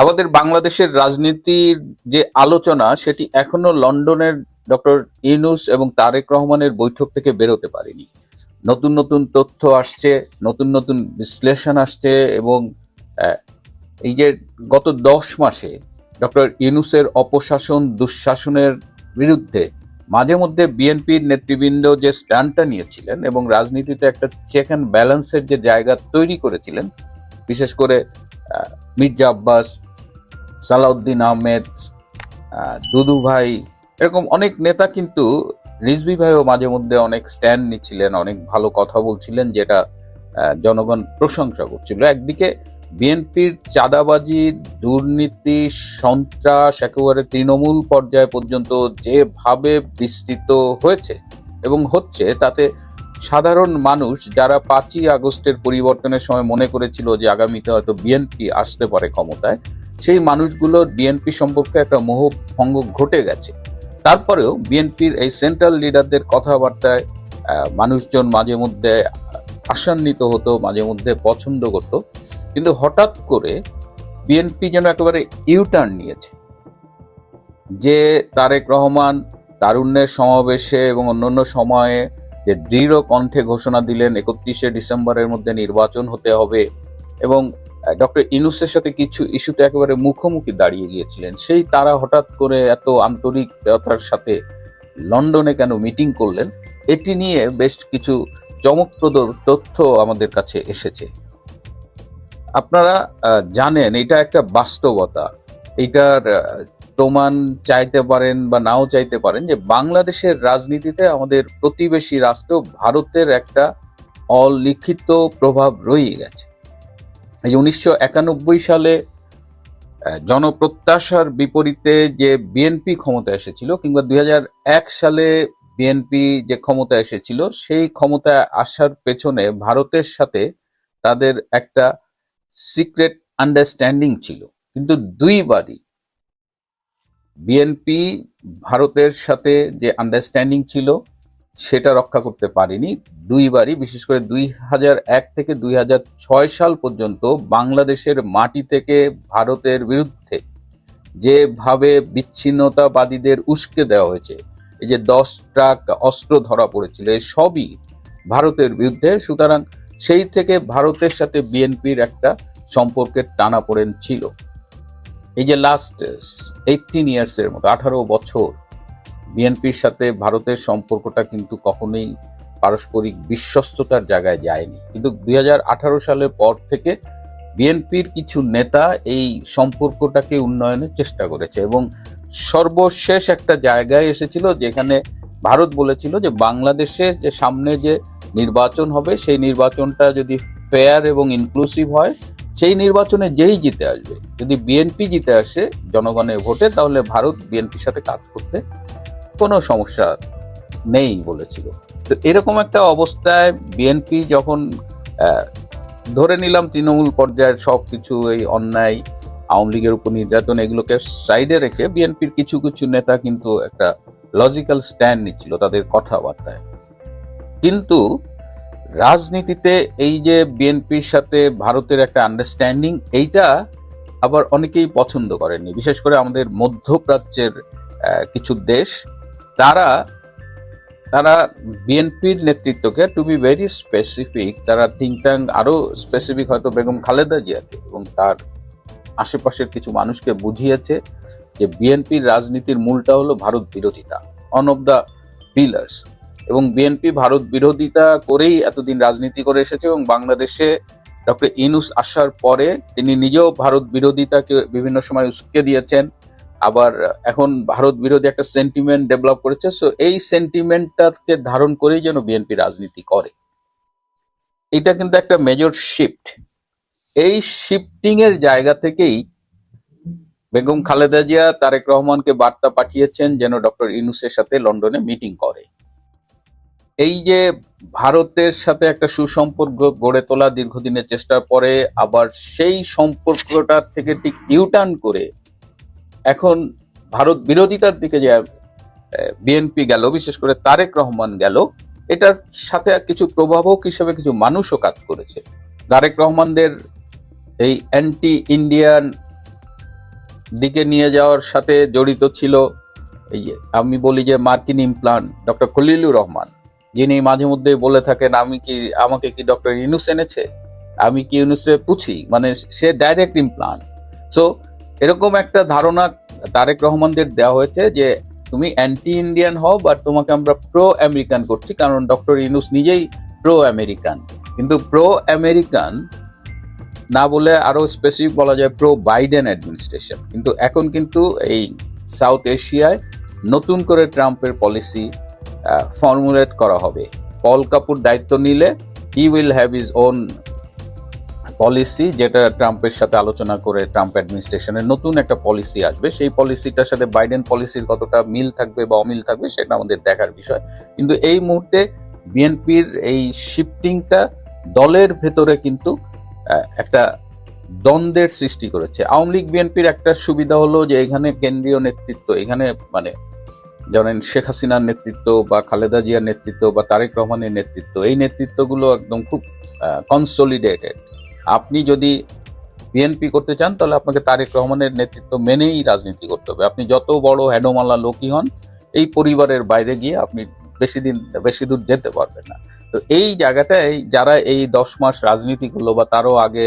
আমাদের বাংলাদেশের রাজনীতির যে আলোচনা, সেটি এখনও লন্ডনের ডক্টর ইউনুস এবং তারেক রহমানের বৈঠক থেকে বেরোতে পারেনি। নতুন নতুন তথ্য আসছে, নতুন নতুন বিশ্লেষণ আসছে এবং এই যে গত দশ মাসে ডক্টর ইউনুসের অপশাসন, দুঃশাসনের বিরুদ্ধে মাঝে মধ্যে বিএনপির নেতৃবৃন্দ যে স্ট্যান্ডটা নিয়েছিলেন এবং রাজনীতিতে একটা চেক অ্যান্ড ব্যালেন্সের যে জায়গা তৈরি করেছিলেন, বিশেষ করে মির্জা আব্বাস সালাউদ্দিন আহমেদ আহ, দুদু ভাই এরকম অনেক নেতা কিন্তু রিজভি ভাইও মাঝে মধ্যে অনেক স্ট্যান্ড নিচ্ছিলেন অনেক ভালো কথা বলছিলেন যেটা জনগণ প্রশংসা করছিল। একদিকে বিএনপির চাঁদাবাজি দুর্নীতি সন্ত্রাস একেবারে তৃণমূল পর্যায় পর্যন্ত যেভাবে বিস্তৃত হয়েছে এবং হচ্ছে তাতে সাধারণ মানুষ যারা পাঁচই আগস্টের পরিবর্তনের সময় মনে করেছিল যে আগামীতে হয়তো বিএনপি আসতে পারে ক্ষমতায় সেই মানুষগুলোর বিএনপি সম্পর্কে একটা মোহ ভঙ্গ ঘটে গেছে। তারপরেও বিএনপির এই সেন্ট্রাল লিডারদের কথাবার্তায় মানুষজন মাঝে মধ্যে আশান্বিত হতো, মাঝে মধ্যে পছন্দ করতো। কিন্তু হঠাৎ করে বিএনপি যেন একেবারে ইউটার্ন নিয়েছে। যে তারেক রহমান তারুণ্যের সমাবেশে এবং অন্যান্য সময়ে যে দৃঢ় কণ্ঠে ঘোষণা দিলেন, একত্রিশে ডিসেম্বরের মধ্যে নির্বাচন হতে হবে এবং ডক্টর ইনুসের সাথে কিছু ইস্যুতে একেবারে মুখোমুখি দাঁড়িয়ে গিয়েছিলেন। সেই তারা হঠাৎ করে এত আন্তরিকতার সাথে লন্ডনে কেন মিটিং করলেন, এটি নিয়ে বেশ কিছু চমকপ্রদ তথ্য আমাদের কাছে এসেছে। আপনারা জানেন, এটা একটা বাস্তবতা। এটার প্রমাণ চাইতে পারেন বা নাও চাইতে পারেন যে বাংলাদেশের রাজনীতিতে আমাদের প্রতিবেশী রাষ্ট্র ভারতের একটা অলিখিত প্রভাব রয়ে গেছে। এই উনিশশো একানব্বই সালে জনপ্রত্যাশার বিপরীতে যে বিএনপি ক্ষমতা এসেছিল কিংবা দু হাজার এক সালে বিএনপি যে ক্ষমতা এসেছিল, সেই ক্ষমতায় আসার পেছনে ভারতের সাথে তাদের একটা সিক্রেট আন্ডারস্ট্যান্ডিং ছিল। কিন্তু দুইবারই বিএনপি ভারতের সাথে যে আন্ডারস্ট্যান্ডিং ছিল সেটা রক্ষা করতে পারেনি। দুইবারই, বিশেষ করে দুই হাজার এক থেকে দুই হাজার ছয় সাল পর্যন্ত বাংলাদেশের মাটি থেকে ভারতের বিরুদ্ধে যেভাবে বিচ্ছিন্নতাবাদীদের উস্কে দেওয়া হয়েছে, এই যে দশ ট্রাক অস্ত্র ধরা পড়েছিল সবই ভারতের বিরুদ্ধে। সুতরাং সেই থেকে ভারতের সাথে বিএনপির একটা সম্পর্কের টানাপোড়েন ছিল। এই যে লাস্ট এইটিন ইয়ার্স এর মতো, আঠারো বছর বিএনপির সাথে ভারতের সম্পর্কটা কিন্তু কখনোই পারস্পরিক বিশ্বস্ততার জায়গায় যায়নি। কিন্তু দুই সালের পর থেকে বিএনপির কিছু নেতা এই সম্পর্কটাকে উন্নয়নের চেষ্টা করেছে এবং সর্বশেষ একটা জায়গায় এসেছিল যেখানে ভারত বলেছিল যে বাংলাদেশে যে সামনে যে নির্বাচন হবে, সেই নির্বাচনটা যদি ফেয়ার এবং ইনক্লুসিভ হয়, সেই নির্বাচনে যেই জিতে আসবে। যদি বিএনপি জিতে আসে জনগণের ভোটে, তাহলে ভারত বিএনপির সাথে কাজ করতে কোনো সমস্যা নেই বলেছিল। তো এরকম একটা অবস্থায় বিএনপি যখন ধরে নিলাম তৃণমূল পর্যায়ের সব কিছু, এই অন্যায়, আওয়ামী লীগের উপর নির্যাতন এগুলোকে সাইডে রেখে বিএনপির কিছু কিছু নেতা কিন্তু একটা লজিক্যাল স্ট্যান্ড নিচ্ছিল তাদের কথাবার্তায়। কিন্তু রাজনীতিতে এই যে বিএনপির সাথে ভারতের একটা আন্ডারস্ট্যান্ডিং এইটা আবার অনেকেই পছন্দ করেননি। বিশেষ করে আমাদের মধ্যপ্রাচ্যের কিছু দেশ তারা তারা বিএনপির নেতৃত্বকে টু বি ভেরি স্পেসিফিক তারা থিঙ্ক ট্যাঙ্ক আরও স্পেসিফিক হয়তো বেগম খালেদা জিয়াকে এবং তার আশেপাশের কিছু মানুষকে বুঝিয়েছে যে বিএনপির রাজনীতির মূলটা হলো ভারত বিরোধিতা অন অফ দ্য পিলার্স এবং বিএনপি ভারত বিরোধিতা করেই এতদিন রাজনীতি করে এসেছে এবং বাংলাদেশে ডক্টর ইনুস আসার পরে তিনি নিজেও ভারত বিরোধিতাকে বিভিন্ন সময় উস্কে দিয়েছেন। আবার এখন ভারত বিরোধী একটা সেন্টিমেন্ট ডেভেলপ করেছে সো এই সেন্টিমেন্টটাকে ধারণ করেই যেন বিএনপি রাজনীতি করে। এটা কিন্তু একটা মেজর শিফট এই শিফটিং এর জায়গা থেকেই বেগম খালেদা জিয়া, তারেক রহমানকে বার্তা পাঠিয়েছেন যেন ডক্টর ইনুসের সাথে লন্ডনে মিটিং করে। এই যে ভারতের সাথে একটা সুসম্পর্ক গড়ে তোলা দীর্ঘদিনের চেষ্টার পরে আবার সেই সম্পর্কটার থেকে ঠিক ইউটার্ন করে এখন ভারত বিরোধিতার দিকে যে বিএনপি গেল, বিশেষ করে তারেক রহমান গেল, এটার সাথে কিছু প্রভাবক হিসেবে কিছু মানুষও কাজ করেছে। তারেক রহমানদের এই অ্যান্টি ইন্ডিয়ান দিকে নিয়ে যাওয়ার সাথে জড়িত ছিল এই আমি বলি যে মার্কিন ইমপ্লান ডক্টর খলিলুর রহমান। যিনি মাঝে মধ্যে বলে থাকেন, আমি কি, আমাকে কি ডক্টর ইউনুস এনেছে? আমি কি ইউনুসে পুছি মানে সে ডাইরেক্ট ইমপ্লান্ট সো এরকম একটা ধারণা তারেক রহমানদের দেওয়া হয়েছে যে তুমি অ্যান্টি ইন্ডিয়ান হও বা তোমাকে আমরা প্রো আমেরিকান করছি, কারণ ডক্টর ইনুস নিজেই প্রো আমেরিকান কিন্তু প্রো আমেরিকান না বলে আরও স্পেসিফিক বলা যায় প্রো বাইডেন অ্যাডমিনিস্ট্রেশন কিন্তু এখন কিন্তু এই সাউথ এশিয়ায় নতুন করে ট্রাম্পের পলিসি ফর্মুলেট করা হবে। পল কাপুর দায়িত্ব নিলে he will have his own policy যেটা ট্রাম্পের সাথে আলোচনা করে ট্রাম্প অ্যাডমিনিস্ট্রেশনের নতুন একটা পলিসি আসবে, সেই পলিসিটার সাথে বাইডেন পলিসির কতটা মিল থাকবে বা অমিল থাকবে সেটা আমাদের দেখার বিষয়। কিন্তু এই মুহূর্তে বিএনপির এই শিফটিংটা দলের ভেতরে কিন্তু একটা দ্বন্দ্বের সৃষ্টি করেছে। আওয়ামী লীগ বিএনপির একটা সুবিধা হলো যে এখানে কেন্দ্রীয় নেতৃত্ব, এখানে মানে ধরেন শেখ হাসিনার নেতৃত্ব বা খালেদা জিয়ার নেতৃত্ব বা তারেক রহমানের নেতৃত্ব, এই নেতৃত্বগুলো একদম খুব কনসলিডেটেড আপনি যদি বিএনপি করতে চান, তাহলে আপনাকে তারেক রহমানের নেতৃত্ব মেনেই রাজনীতি করতে হবে। আপনি যত বড় হ্যাডোমালা লোকই হন, এই পরিবারের বাইরে গিয়ে আপনি বেশি দিন, বেশি দূর যেতে পারবেন না। তো এই জায়গাটায় যারা এই দশ মাস রাজনীতি করল বা তারও আগে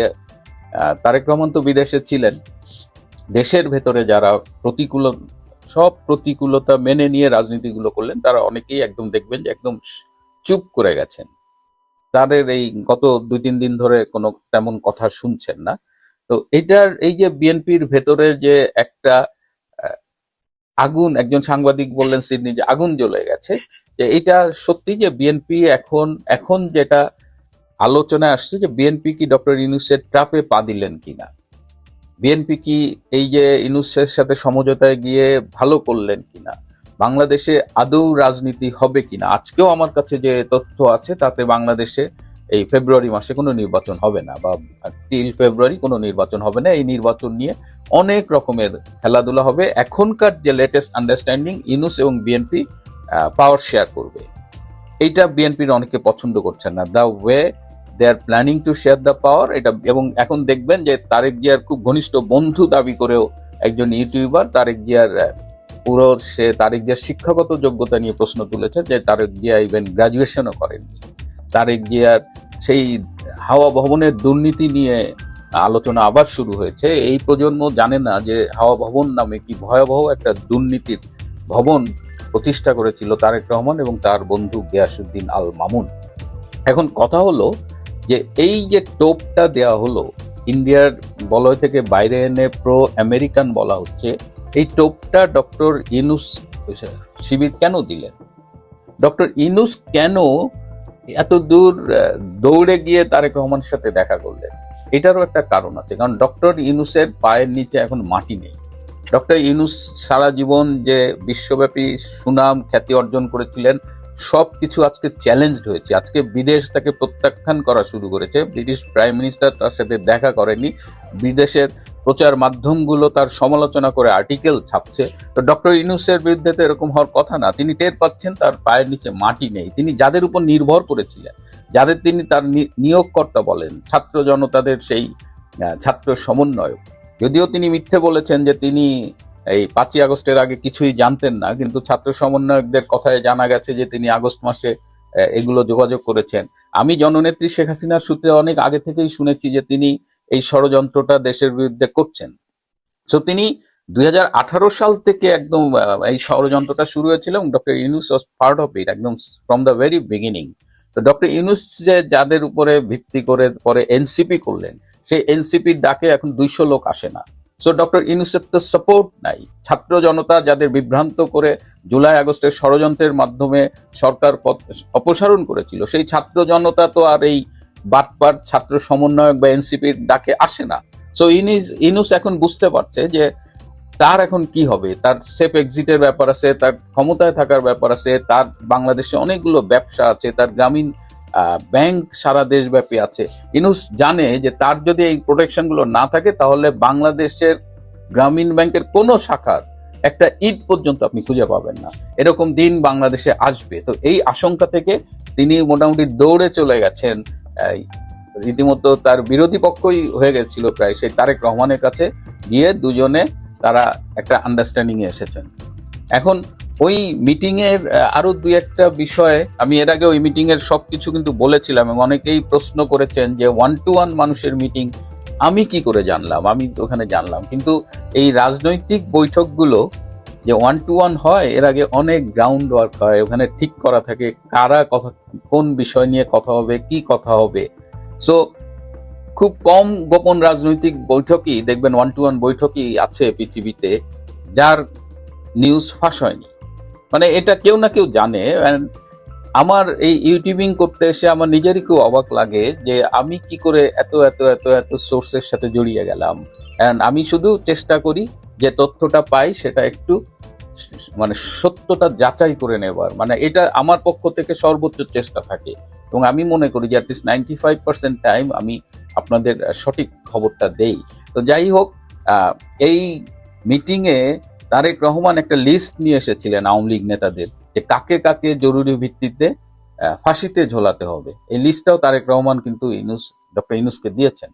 তারেক রহমান তো বিদেশে ছিলেন, দেশের ভেতরে যারা প্রতিকূল, সব প্রতিকূলতা মেনে নিয়ে রাজনীতিগুলো করলেন, তারা অনেকেই একদম দেখবেন যে একদম চুপ করে গেছেন। তাদের এই গত দুই, তিন দিন ধরে কোনো তেমন কথা শুনছেন না। তো এটার এই যে বিএনপির ভেতরে যে একটা আগুন, একজন সাংবাদিক বললেন সিডনি, যে আগুন জ্বলে গেছে, যে এটা সত্যি যে বিএনপি এখন এখন যেটা আলোচনায় আসছে যে বিএনপি কি ডক্টর ইউনুসের ট্রাপে পা দিলেন কিনা? বিএনপি কি এই যে ইউনুসের সাথে সমঝোতায় গিয়ে ভালো করলেন কিনা? বাংলাদেশে আদৌ রাজনীতি হবে কিনা? আজকেও আমার কাছে যে তথ্য আছে, তাতে বাংলাদেশে এই ফেব্রুয়ারি মাসে কোনো নির্বাচন হবে না, বা টিল ফেব্রুয়ারি কোনো নির্বাচন হবে না। এই নির্বাচন নিয়ে অনেক রকমের খেলাধুলা হবে। এখনকার যে লেটেস্ট আন্ডারস্ট্যান্ডিং ইউনুস এবং বিএনপি পাওয়ার শেয়ার করবে। এইটা বিএনপির অনেকে পছন্দ করছেন না। The way they are planning to share the power এটা এবং এখন দেখবেন যে তারেক জিয়ার খুব ঘনিষ্ঠ বন্ধু দাবি করেও একজন ইউটিউবার তারেক জিয়ার পুরো সে তারেক জিয়ার শিক্ষাগত যোগ্যতা নিয়ে প্রশ্ন তুলেছে যে তারেক জিয়া ইভেন গ্রাজুয়েশনও করেননি তারেক জিয়ার সেই হাওয়া ভবনের দুর্নীতি নিয়ে আলোচনা আবার শুরু হয়েছে। এই প্রজন্ম জানে না যে হাওয়া ভবন নামে কি ভয়াবহ একটা দুর্নীতির ভবন প্রতিষ্ঠা করেছিল তারেক রহমান এবং তার বন্ধু গিয়াসুদ্দিন আল মামুন। এখন কথা হলো যে এই যে টোপটা দেয়া হলো, ইন্ডিয়ার বলয় থেকে বাইরে এনে প্রো আমেরিকান বলা হচ্ছে এই টোপটা ডক্টর ইনুস শিবির কেন দিলেন? ডক্টর ইনুস কেন এত দূর দৌড়ে গিয়ে তারেক রহমানের সাথে দেখা করলেন? এটারও একটা কারণ আছে, কারণ ডক্টর ইনুসের পায়ের নিচে এখন মাটি নেই। ডক্টর ইনুস সারা জীবন যে বিশ্বব্যাপী সুনাম, খ্যাতি অর্জন করেছিলেন সব কিছু আজকে চ্যালেঞ্জড হয়েছে। আজকে বিদেশ তাকে প্রত্যাখ্যান করা শুরু করেছে। ব্রিটিশ প্রাইম মিনিস্টার তার সাথে দেখা করেনি। বিদেশের প্রচার মাধ্যমগুলো তার সমালোচনা করে আর্টিকেল ছাপছে। তো ডক্টর ইনুসের বিরুদ্ধে তো এরকম হওয়ার কথা না। তিনি টের পাচ্ছেন তার পায়ের নিচে মাটি নেই। তিনি যাদের উপর নির্ভর করেছিলেন, যাদের তিনি তার নিয়োগকর্তা বলেন, ছাত্র জনতাদের সেই ছাত্র সমন্বয়ক। যদিও তিনি মিথ্যে বলেছেন যে তিনি এই পাঁচই আগস্টের আগে কিছুই জানতেন না, কিন্তু ছাত্র সমন্বয়কদের কথায় জানা গেছে যে তিনি আগস্ট মাসে এগুলো যোগাযোগ করেছেন। আমি জননেত্রী শেখ হাসিনার সূত্রে অনেক আগে থেকেই শুনেছি যে তিনি এই ষড়যন্ত্রটা দেশের বিরুদ্ধে করছেন। তো তিনি দুই হাজার আঠারো সাল থেকে একদম এই ষড়যন্ত্রটা শুরু হয়েছিল এবং doctor Yunus was part of it একদম ফ্রম দ্য ভেরি বিগিনিং তো ডক্টর ইউনুস যে যাদের উপরে ভিত্তি করে, পরে এনসিপি করলেন, সেই এনসিপির ডাকে এখন দুইশো লোক আসে না। সো ডক্টর ইউনুসের তো সাপোর্ট নাই। ছাত্র জনতা যাদের বিভ্রান্ত করে জুলাই আগস্টের ষড়যন্ত্রের মাধ্যমে সরকার অপসারণ করেছিল, সেই ছাত্র জনতা তো আর এই বাটপাট ছাত্র সমন্বয়ক বা এনসিপির ডাকে আসে না। সো ইনিস, ইনুস এখন বুঝতে পারছে যে তার এখন কি হবে, তার সেফ এক্সিটের ব্যাপার আছে, তার ক্ষমতায় থাকার ব্যাপার আছে, তার বাংলাদেশে অনেকগুলো ব্যবসা আছে, তার গ্রামীণ ব্যাংক সারা দেশব্যাপী আছে। ইনুস জানে যে তার যদি এই প্রোটেকশনগুলো না থাকে, তাহলে বাংলাদেশের গ্রামীণ ব্যাংকের কোনো শাখার একটা ঈদ পর্যন্ত আপনি খুঁজে পাবেন না। এরকম দিন বাংলাদেশে আসবে। তো এই আশঙ্কা থেকে তিনি মোটামুটি দৌড়ে চলে গেছেন। রীতিমতো তার বিরোধী পক্ষই হয়ে গেছিল প্রায় সেই তারেক রহমানের কাছে। গিয়ে দুজনে তারা একটা আন্ডারস্ট্যান্ডিংয়ে এসেছেন। এখন ওই মিটিং এর আরও দুই একটা বিষয়ে আমি এর আগে ওই মিটিং এর সবকিছু কিন্তু বলেছিলাম এবং অনেকেই প্রশ্ন করেছেন যে ওয়ান টু ওয়ান মানুষের মিটিং আমি কি করে জানলাম? আমি ওখানে জানলাম। কিন্তু এই রাজনৈতিক বৈঠকগুলো যে ওয়ান টু ওয়ান হয়, এর আগে অনেক গ্রাউন্ড ওয়ার্ক হয়। ওখানে ঠিক করা থাকে কারা কথা, কোন বিষয় নিয়ে কথা হবে, কি কথা হবে। সো খুব কম গোপন রাজনৈতিক বৈঠকই, দেখবেন ওয়ান টু ওয়ান বৈঠকই আছে পৃথিবীতে, যার নিউজ ফাঁস হয়নি। মানে এটা কেউ না কেউ জানে। আমার এই ইউটিউবিং করতে এসে আমার নিজেরই খুব অবাক লাগে যে আমি কি করে এত এত এত এত সোর্সের সাথে জড়িয়ে গেলাম। And আমি শুধু চেষ্টা করি যে তথ্যটা পাই, সেটা একটু মানে সত্যতা যাচাই করে নেবার। মানে এটা আমার পক্ষ থেকে সর্বোচ্চ চেষ্টা থাকে। এবং আমি মনে করি যে at least ninety five percent time আমি আপনাদের সঠিক খবরটা দেই। তো যাই হোক এই মিটিংয়ে তারেক রহমান একটা লিস্ট নিয়ে এসেছিলেন আওয়ামী লীগ নেতাদের যে কাকে কাকে জরুরি ভিত্তিতে ফাঁসিতে ঝোলাতে হবে। এই লিস্টটাও তারেক রহমান কিন্তু ইনুস, ডক্টর ইনুসকে দিয়েছেন।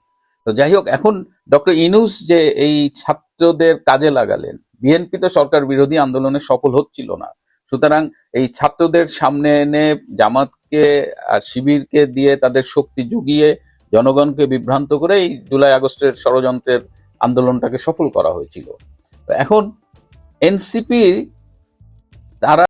তো যাই হোক, এখন ডক্টর ইনুস যে এই ছাত্রদের কাজে লাগালেন, বিএনপি তো সরকার বিরোধী আন্দোলনে সফল হচ্ছিল না। সুতরাং এই ছাত্রদের সামনে এনে জামাতকে আর শিবিরকে দিয়ে তাদের শক্তি জুগিয়ে জনগণকে বিভ্রান্ত করে এই জুলাই আগস্টের ষড়যন্ত্রের আন্দোলনটাকে সফল করা হয়েছিল। এখন এনসিপি তারা